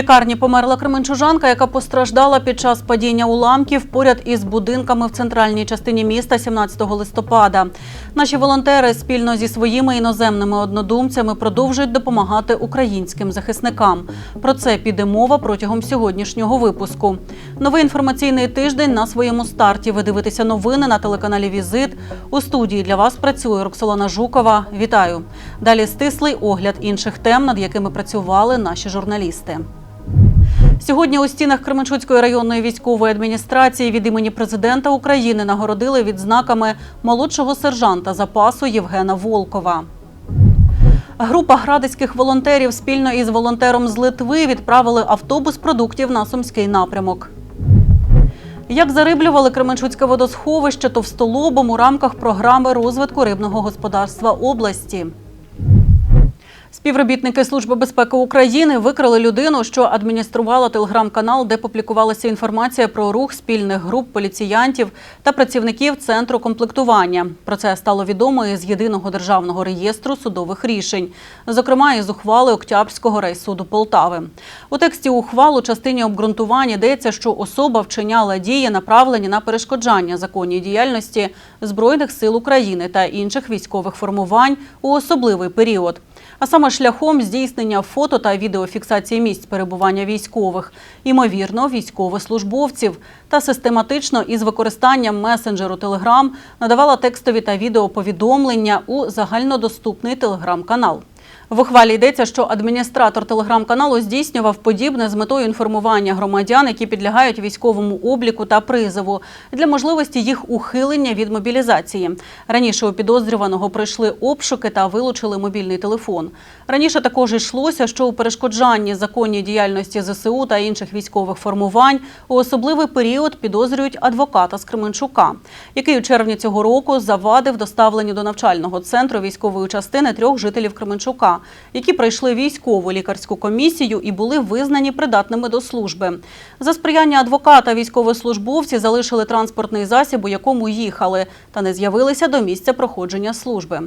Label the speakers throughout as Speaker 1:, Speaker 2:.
Speaker 1: лікарні померла кременчужанка, яка постраждала під час падіння уламків поряд із будинками в центральній частині міста 17 листопада. Наші волонтери спільно зі своїми іноземними однодумцями продовжують допомагати українським захисникам. Про це піде мова протягом сьогоднішнього випуску. Новий інформаційний тиждень на своєму старті. Ви дивитеся новини на телеканалі Візит. У студії для вас працює Роксолана Жукова. Вітаю. Далі стислий огляд інших тем, над якими працювали наші журналісти. Сьогодні у стінах Кременчуцької районної військової адміністрації від імені президента України нагородили відзнаками молодшого сержанта запасу Євгена Волкова. Група градицьких волонтерів спільно із волонтером з Литви відправили автобус продуктів на сумський напрямок. Як зариблювали Кременчуцьке водосховище товстолобом у рамках програми розвитку рибного господарства області. Співробітники Служби безпеки України викрили людину, що адмініструвала телеграм-канал, де публікувалася інформація про рух спільних груп поліціянтів та працівників центру комплектування. Про це стало відомо із єдиного державного реєстру судових рішень, зокрема із ухвали Октябрського райсуду Полтави. У тексті ухвал у частині обґрунтування йдеться, що особа вчиняла дії, направлені на перешкоджання законній діяльності збройних сил України та інших військових формувань у особливий період а саме шляхом здійснення фото та відеофіксації місць перебування військових, ймовірно, військовослужбовців, та систематично із використанням месенджеру Телеграм надавала текстові та відеоповідомлення у загальнодоступний телеграм-канал. В ухвалі йдеться, що адміністратор телеграм-каналу здійснював подібне з метою інформування громадян, які підлягають військовому обліку та призову для можливості їх ухилення від мобілізації. Раніше у підозрюваного пройшли обшуки та вилучили мобільний телефон. Раніше також йшлося, що у перешкоджанні законній діяльності ЗСУ та інших військових формувань у особливий період підозрюють адвоката з Кременчука, який у червні цього року завадив доставленню до навчального центру військової частини трьох жителів Кременчука які пройшли військову лікарську комісію і були визнані придатними до служби. За сприяння адвоката військовослужбовці залишили транспортний засіб, у якому їхали, та не з'явилися до місця проходження служби.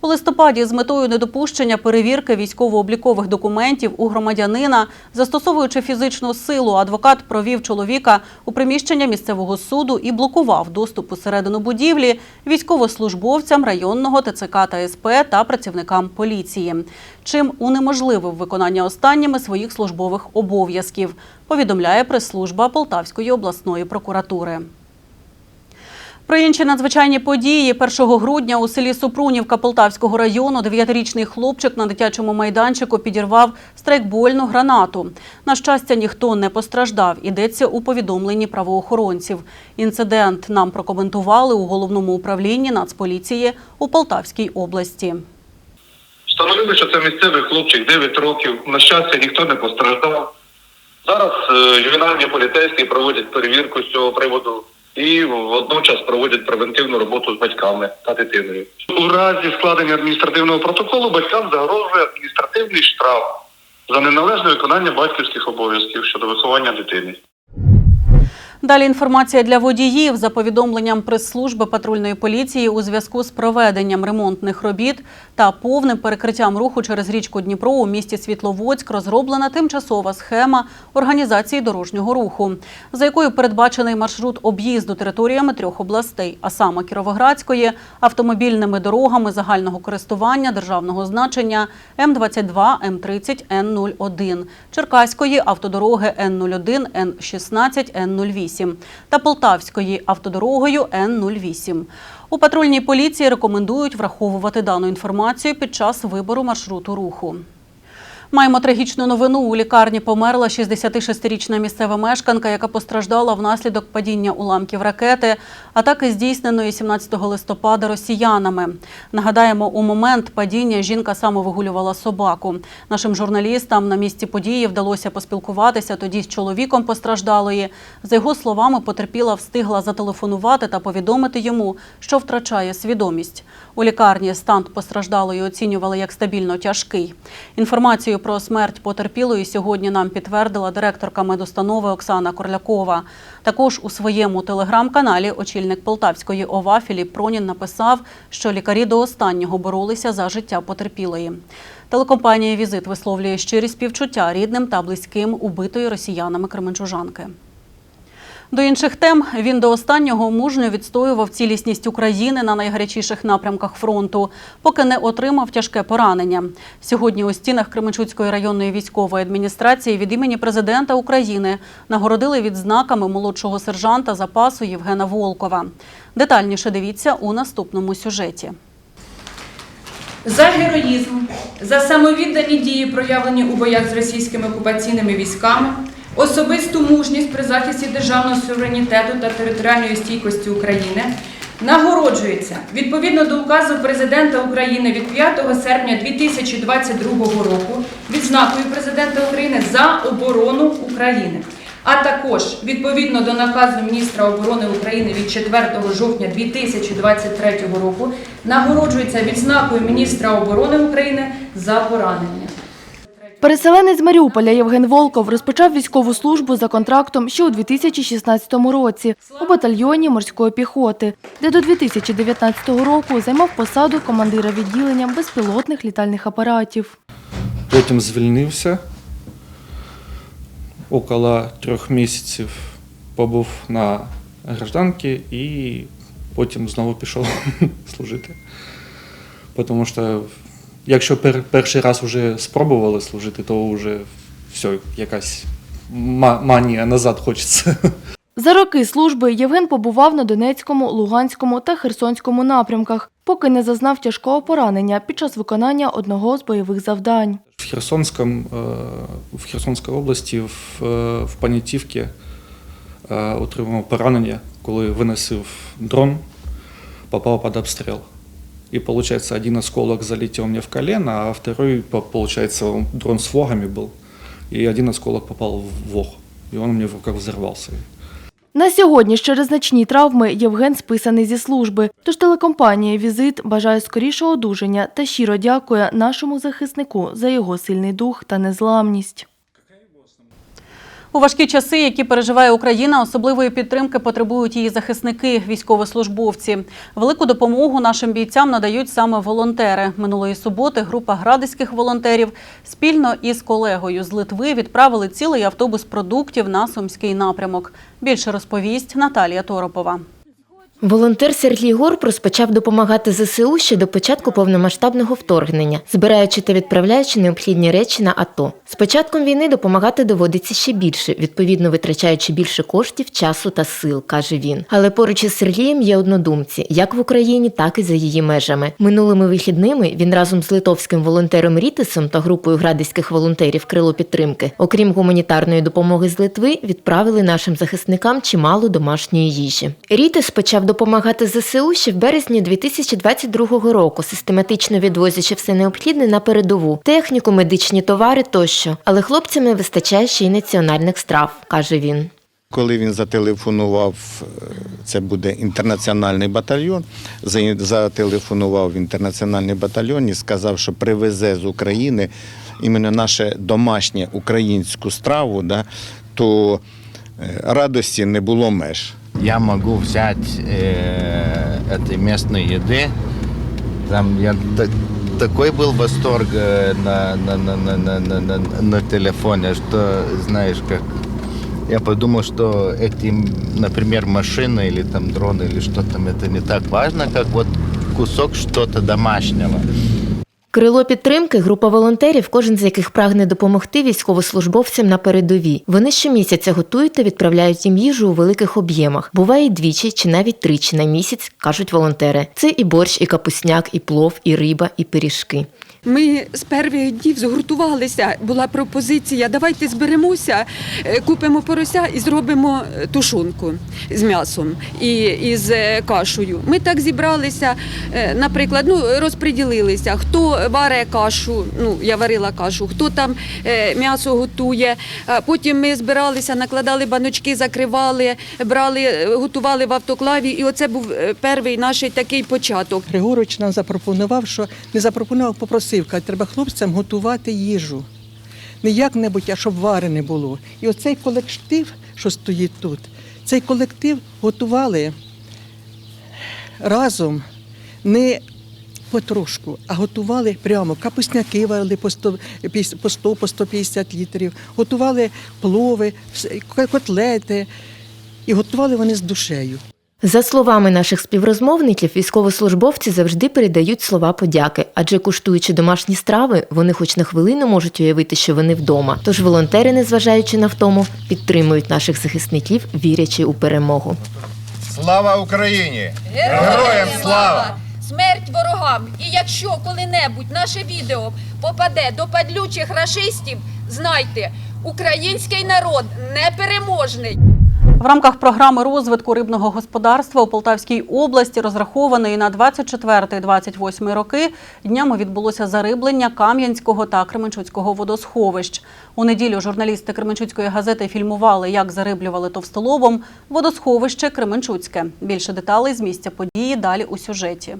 Speaker 1: У листопаді з метою недопущення перевірки військово-облікових документів у громадянина, застосовуючи фізичну силу, адвокат провів чоловіка у приміщення місцевого суду і блокував доступ усередину будівлі військовослужбовцям районного ТЦК та СП та працівникам поліції чим унеможливив виконання останніми своїх службових обов'язків, повідомляє прес-служба Полтавської обласної прокуратури. Про інші надзвичайні події 1 грудня у селі Супрунівка Полтавського району дев'ятирічний хлопчик на дитячому майданчику підірвав страйкбольну гранату. На щастя, ніхто не постраждав. Йдеться у повідомленні правоохоронців. Інцидент нам прокоментували у головному управлінні Нацполіції у Полтавській області.
Speaker 2: Встановили, що це місцевий хлопчик 9 років. На щастя, ніхто не постраждав. Зараз е, ювенальні поліцейські проводять перевірку з цього приводу і водночас проводять превентивну роботу з батьками та дитиною. У разі складення адміністративного протоколу батькам загрожує адміністративний штраф за неналежне виконання батьківських обов'язків щодо виховання дитини.
Speaker 1: Далі інформація для водіїв. За повідомленням прес-служби патрульної поліції у зв'язку з проведенням ремонтних робіт та повним перекриттям руху через річку Дніпро у місті Світловодськ розроблена тимчасова схема організації дорожнього руху, за якою передбачений маршрут об'їзду територіями трьох областей, а саме Кіровоградської, автомобільними дорогами загального користування державного значення М22, М30, Н01, Черкаської автодороги Н01, Н16, Н08 та Полтавської автодорогою Н08. У патрульній поліції рекомендують враховувати дану інформацію під час вибору маршруту руху. Маємо трагічну новину. У лікарні померла 66-річна місцева мешканка, яка постраждала внаслідок падіння уламків ракети, атаки здійсненої 17 листопада росіянами. Нагадаємо, у момент падіння жінка самовигулювала собаку. Нашим журналістам на місці події вдалося поспілкуватися тоді з чоловіком постраждалої. За його словами, потерпіла встигла зателефонувати та повідомити йому, що втрачає свідомість. У лікарні стан постраждалої оцінювали як стабільно тяжкий. Інформацію про смерть потерпілої сьогодні нам підтвердила директорка медустанови Оксана Корлякова. Також у своєму телеграм-каналі очільник Полтавської ОВА Філіп Пронін написав, що лікарі до останнього боролися за життя потерпілої. Телекомпанія Візит висловлює щирі співчуття рідним та близьким убитої росіянами Кременчужанки. До інших тем він до останнього мужньо відстоював цілісність України на найгарячіших напрямках фронту, поки не отримав тяжке поранення. Сьогодні у стінах Кременчуцької районної військової адміністрації від імені президента України нагородили відзнаками молодшого сержанта запасу Євгена Волкова. Детальніше дивіться у наступному сюжеті.
Speaker 3: За героїзм, за самовіддані дії, проявлені у боях з російськими окупаційними військами, особисту мужність при захисті державного суверенітету та територіальної стійкості України нагороджується відповідно до указу президента України від 5 серпня 2022 року відзнакою президента України за оборону України. А також відповідно до наказу міністра оборони України від 4 жовтня 2023 року нагороджується відзнакою міністра оборони України за поранення.
Speaker 4: Переселенець Маріуполя Євген Волков розпочав військову службу за контрактом ще у 2016 році у батальйоні морської піхоти, де до 2019 року займав посаду командира відділення безпілотних літальних апаратів.
Speaker 5: Потім звільнився. Около трьох місяців побув на гражданці і потім знову пішов служити. Тому що якщо пер, перший раз вже спробували служити, то вже все, якась манія назад хочеться.
Speaker 4: За роки служби Євген побував на Донецькому, Луганському та Херсонському напрямках, поки не зазнав тяжкого поранення під час виконання одного з бойових завдань.
Speaker 5: В Херсонському, е, в Херсонській області, в, е, в Панятівці е, отримав поранення, коли виносив дрон, попав під обстріл. И получается, один осколок залетел мне в колено, а второй, по- получается, он- дрон с вогами был. И один осколок попал в вог. И он у меня в руках взорвался.
Speaker 4: На сьогодні через значні травми Євген списаний зі служби. Тож телекомпанія Візит бажає скорішого одужання та щиро дякує нашому захиснику за його сильний дух та незламність.
Speaker 1: У важкі часи, які переживає Україна, особливої підтримки потребують її захисники, військовослужбовці. Велику допомогу нашим бійцям надають саме волонтери. Минулої суботи група градиських волонтерів спільно із колегою з Литви відправили цілий автобус продуктів на сумський напрямок. Більше розповість Наталія Торопова.
Speaker 6: Волонтер Сергій Горб розпочав допомагати ЗСУ ще до початку повномасштабного вторгнення, збираючи та відправляючи необхідні речі на АТО. З початком війни допомагати доводиться ще більше, відповідно витрачаючи більше коштів, часу та сил, каже він. Але поруч із Сергієм є однодумці, як в Україні, так і за її межами. Минулими вихідними він разом з литовським волонтером Рітисом та групою градиських волонтерів Крило підтримки, окрім гуманітарної допомоги з Литви, відправили нашим захисникам чимало домашньої їжі. Рітис почав допомагати ЗСУ ще в березні 2022 року, систематично відвозячи все необхідне на передову, техніку, медичні товари тощо. Але хлопцям не вистачає ще й національних страв, каже він.
Speaker 7: Коли він зателефонував, е, це буде інтернаціональний батальйон. Зателефонував в інтернаціональний батальйон і сказав, що привезе з України іменно наше домашнє українську страву, да, то е, радості не було меж
Speaker 8: я могу взять э, этой местной еды. Там я так, такой был восторг э, на, на, на, на, на, на, на, на телефоне, что знаешь как. Я подумал, что эти, например, машины или там дроны или что там, это не так важно, как вот кусок что-то домашнего.
Speaker 6: Крило підтримки група волонтерів, кожен з яких прагне допомогти військовослужбовцям на передовій. Вони щомісяця готують та відправляють їм їжу у великих об'ємах. Буває двічі чи навіть тричі на місяць, кажуть волонтери. Це і борщ, і капусняк, і плов, і риба, і пиріжки.
Speaker 9: Ми з перших днів згуртувалися. Була пропозиція: давайте зберемося, е, купимо порося і зробимо е, тушонку з м'ясом і, і з е, кашею. Ми так зібралися, наприклад, ну розподілилися, хто варе кашу, ну я варила кашу, хто там м'ясо готує. Потім ми збиралися, накладали баночки, закривали, брали, готували в автоклаві. І оце був перший наш такий початок.
Speaker 10: Григорович нам запропонував, що не запропонував, попросив, каже, треба хлопцям готувати їжу. не як-небудь, а щоб варене було. І оцей колектив, що стоїть тут, цей колектив готували разом не потрошку, а готували прямо. Капусняки варили по 100, по 100, по 150 літрів, готували плови, котлети. І готували вони з душею.
Speaker 6: За словами наших співрозмовників, військовослужбовці завжди передають слова подяки, адже куштуючи домашні страви, вони хоч на хвилину можуть уявити, що вони вдома. Тож волонтери, незважаючи на втому, підтримують наших захисників, вірячи у перемогу.
Speaker 8: Слава Україні! Героям слава!
Speaker 11: Смерть ворогам! І якщо коли-небудь наше відео попаде до падлючих рашистів, знайте, український народ непереможний.
Speaker 1: В рамках програми розвитку рибного господарства у Полтавській області, розрахованої на 24-28 роки, днями відбулося зариблення Кам'янського та Кременчуцького водосховищ. У неділю журналісти Кременчуцької газети фільмували, як зариблювали товстолобом водосховище Кременчуцьке. Більше деталей з місця події далі у сюжеті.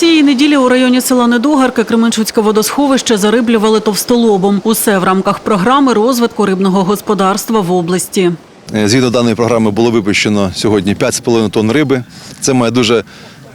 Speaker 1: Цієї неділі у районі села Недогарки Кременчуцьке водосховище зариблювали товстолобом. Усе в рамках програми розвитку рибного господарства в області.
Speaker 12: Е, Згідно даної програми було випущено сьогодні 5,5 тонн риби. Це має дуже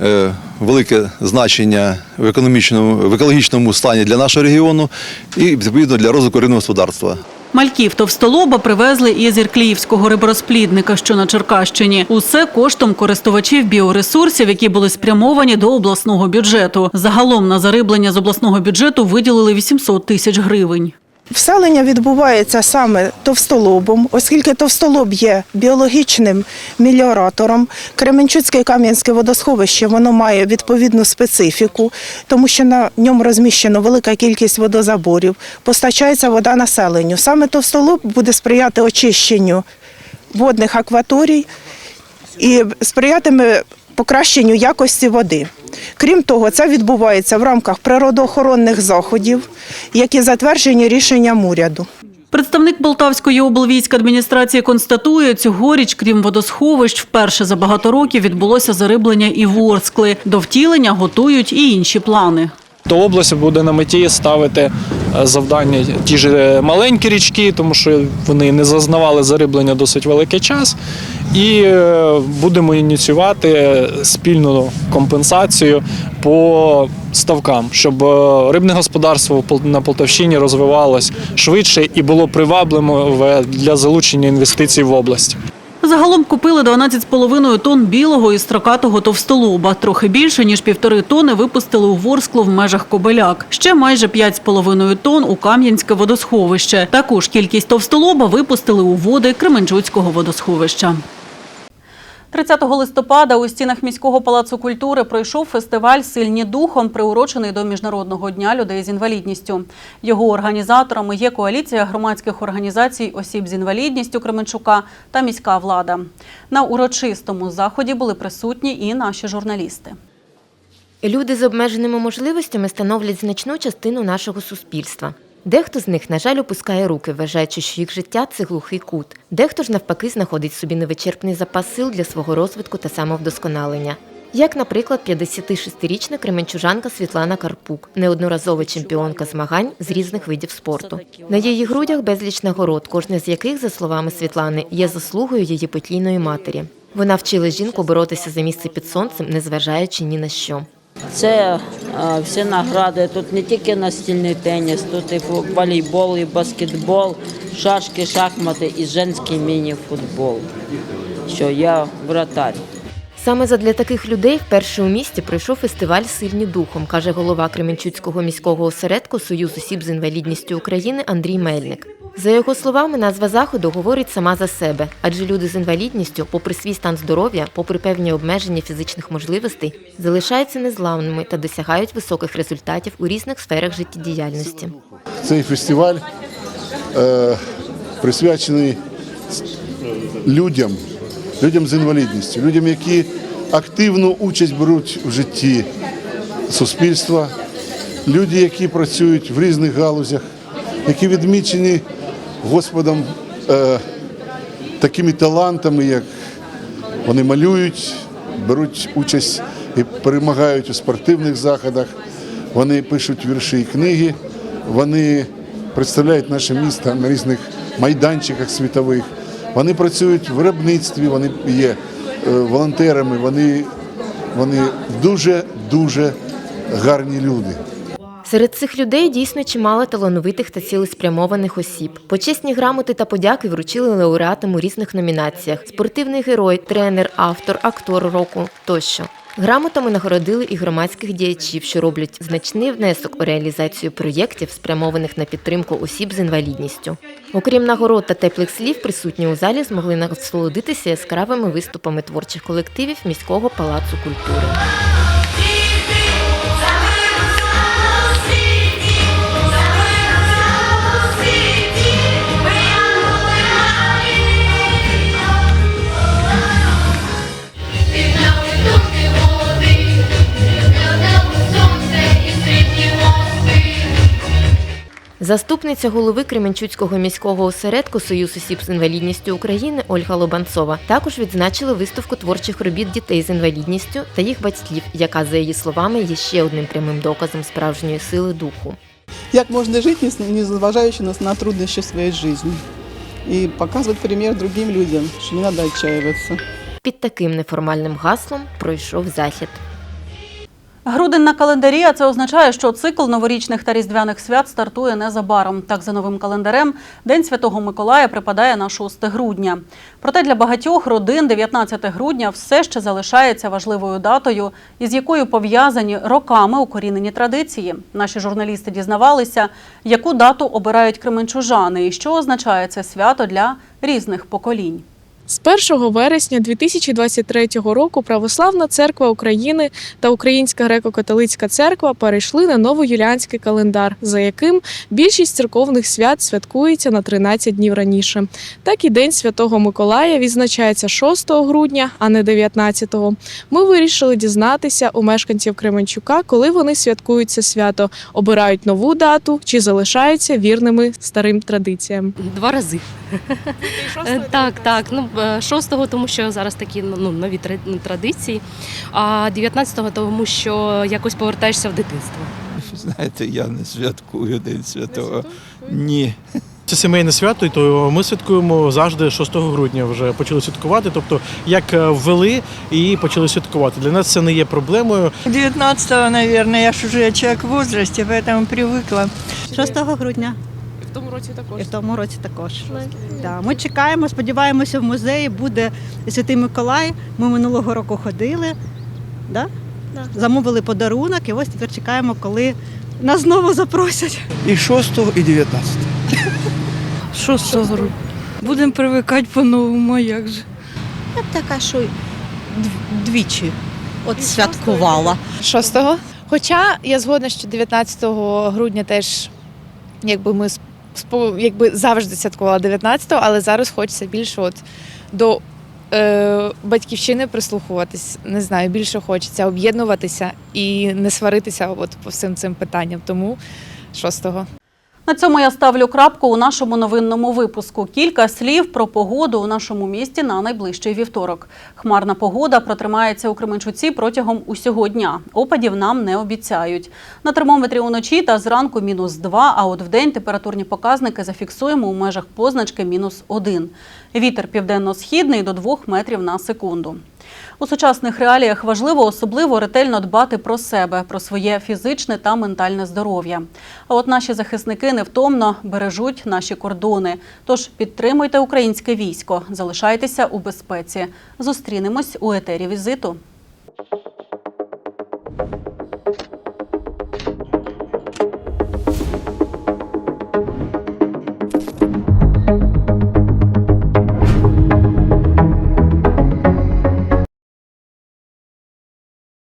Speaker 12: е, велике значення в економічному, в екологічному стані для нашого регіону і відповідно для розвитку рибного господарства.
Speaker 1: Мальків товстолоба привезли із Іркліївського риборозплідника, що на Черкащині. Усе коштом користувачів біоресурсів, які були спрямовані до обласного бюджету. Загалом на зариблення з обласного бюджету виділили 800 тисяч гривень.
Speaker 13: Вселення відбувається саме товстолобом, оскільки товстолоб є біологічним меліоратором. Кременчуцьке Кам'янське водосховище воно має відповідну специфіку, тому що на ньому розміщено велика кількість водозаборів, постачається вода населенню. Саме товстолоб буде сприяти очищенню водних акваторій і сприятиме покращенню якості води. Крім того, це відбувається в рамках природоохоронних заходів, які затверджені рішенням уряду.
Speaker 1: Представник Полтавської облвійськадміністрації констатує, цьогоріч, крім водосховищ, вперше за багато років відбулося зариблення і ворскли. До втілення готують і інші плани.
Speaker 14: То область буде на меті ставити е, завдання ті ж е, маленькі річки, тому що вони не зазнавали зариблення досить великий час. І е, будемо ініціювати спільну компенсацію по ставкам, щоб е, рибне господарство на Полтавщині розвивалось швидше і було привабливе для залучення інвестицій в область.
Speaker 1: Загалом купили 12,5 тонн білого і строкатого товстолоба. Трохи більше, ніж півтори тонни випустили у Ворсклу в межах Кобеляк. Ще майже 5,5 тонн у Кам'янське водосховище. Також кількість товстолоба випустили у води Кременчуцького водосховища. 30 листопада у стінах міського палацу культури пройшов фестиваль Сильні духом, приурочений до Міжнародного дня людей з інвалідністю. Його організаторами є коаліція громадських організацій осіб з інвалідністю Кременчука та міська влада. На урочистому заході були присутні і наші журналісти.
Speaker 6: Люди з обмеженими можливостями становлять значну частину нашого суспільства. Дехто з них, на жаль, опускає руки, вважаючи, що їх життя це глухий кут. Дехто ж навпаки знаходить собі невичерпний запас сил для свого розвитку та самовдосконалення. Як, наприклад, 56-річна кременчужанка Світлана Карпук, неодноразова чемпіонка змагань з різних видів спорту. На її грудях безліч нагород, кожна з яких, за словами Світлани, є заслугою її потлійної матері. Вона вчила жінку боротися за місце під сонцем, незважаючи ні на що.
Speaker 15: Це е, всі награди. Тут не тільки настільний теніс, тут і волейбол, і баскетбол, шашки, шахмати і женський міні-футбол. Що я вратарь.
Speaker 6: Саме задля таких людей вперше у місті пройшов фестиваль Сильні духом, каже голова Кременчуцького міського осередку Союз осіб з інвалідністю України Андрій Мельник. За його словами, назва заходу говорить сама за себе, адже люди з інвалідністю, попри свій стан здоров'я, попри певні обмеження фізичних можливостей, залишаються незламними та досягають високих результатів у різних сферах життєдіяльності.
Speaker 16: Цей фестиваль е, присвячений людям, людям з інвалідністю, людям, які активну участь беруть в житті суспільства, люди, які працюють в різних галузях, які відмічені Господом е, такими талантами, як вони малюють, беруть участь і перемагають у спортивних заходах, вони пишуть вірші і книги, вони представляють наше місто на різних майданчиках світових. Вони працюють в виробництві, вони є е, волонтерами, вони, вони дуже дуже гарні люди.
Speaker 6: Серед цих людей дійсно чимало талановитих та цілеспрямованих осіб. Почесні грамоти та подяки вручили лауреатам у різних номінаціях: спортивний герой, тренер, автор, актор року тощо. Грамотами нагородили і громадських діячів, що роблять значний внесок у реалізацію проєктів, спрямованих на підтримку осіб з інвалідністю. Окрім нагород та теплих слів, присутні у залі змогли насолодитися яскравими виступами творчих колективів міського палацу культури. Заступниця голови Кременчуцького міського осередку Союз осіб з інвалідністю України Ольга Лобанцова також відзначила виставку творчих робіт дітей з інвалідністю та їх батьків, яка, за її словами, є ще одним прямим доказом справжньої сили духу.
Speaker 17: Як можна жити, не- зважаючи на, на труднощі своєї житті. І показувати примір другим людям, що не треба відчаюватися.
Speaker 6: Під таким неформальним гаслом пройшов захід.
Speaker 1: Грудень на календарі, а це означає, що цикл новорічних та різдвяних свят стартує незабаром. Так, за новим календарем, День Святого Миколая припадає на 6 грудня. Проте для багатьох родин 19 грудня все ще залишається важливою датою, із якою пов'язані роками укорінені традиції. Наші журналісти дізнавалися, яку дату обирають кременчужани і що означає це свято для різних поколінь.
Speaker 18: З 1 вересня 2023 року Православна церква України та Українська греко-католицька церква перейшли на новоюліанський календар, за яким більшість церковних свят святкується на 13 днів раніше. Так і День Святого Миколая відзначається 6 грудня, а не 19-го. Ми вирішили дізнатися у мешканців Кременчука, коли вони святкують це свято, обирають нову дату чи залишаються вірними старим традиціям.
Speaker 19: Два рази. Е, Так, так. Ну, е, 6-го, тому що зараз такі ну, нові ну, традиції, а 19-го, тому що якось повертаєшся в дитинство.
Speaker 20: Знаєте, я не святкую День Святого. Ні.
Speaker 14: Це сімейне свято, то ми святкуємо завжди 6 грудня. Вже почали святкувати. Тобто, як е, ввели і почали святкувати. Для нас це не є проблемою.
Speaker 21: 19-го, наверное, я ж уже человек в возрасте, поэтому привыкла.
Speaker 22: 6 грудня.
Speaker 18: Тому році також.
Speaker 22: І в тому році також. Да. Ми чекаємо, сподіваємося, в музеї буде Святий Миколай. Ми минулого року ходили, да? замовили подарунок, і ось тепер чекаємо, коли нас знову запросять.
Speaker 21: І 6 і 19
Speaker 23: 6 грудня. Будемо привикати по-новому, а як же.
Speaker 22: Я б така, що двічі от святкувала.
Speaker 24: 6-го. Хоча я згодна, що 19 грудня теж якби ми якби завжди святкувала 19-го, але зараз хочеться більше от до е, батьківщини прислухуватись. Не знаю, більше хочеться об'єднуватися і не сваритися от по всім цим питанням. Тому 6-го.
Speaker 1: На цьому я ставлю крапку у нашому новинному випуску. Кілька слів про погоду у нашому місті на найближчий вівторок. Хмарна погода протримається у Кременчуці протягом усього дня. Опадів нам не обіцяють. На термометрі уночі та зранку мінус 2, а от вдень температурні показники зафіксуємо у межах позначки мінус 1. Вітер південно-східний до 2 метрів на секунду. У сучасних реаліях важливо особливо ретельно дбати про себе, про своє фізичне та ментальне здоров'я. А от наші захисники невтомно бережуть наші кордони. Тож підтримуйте українське військо, залишайтеся у безпеці. Зустрінемось у етері візиту.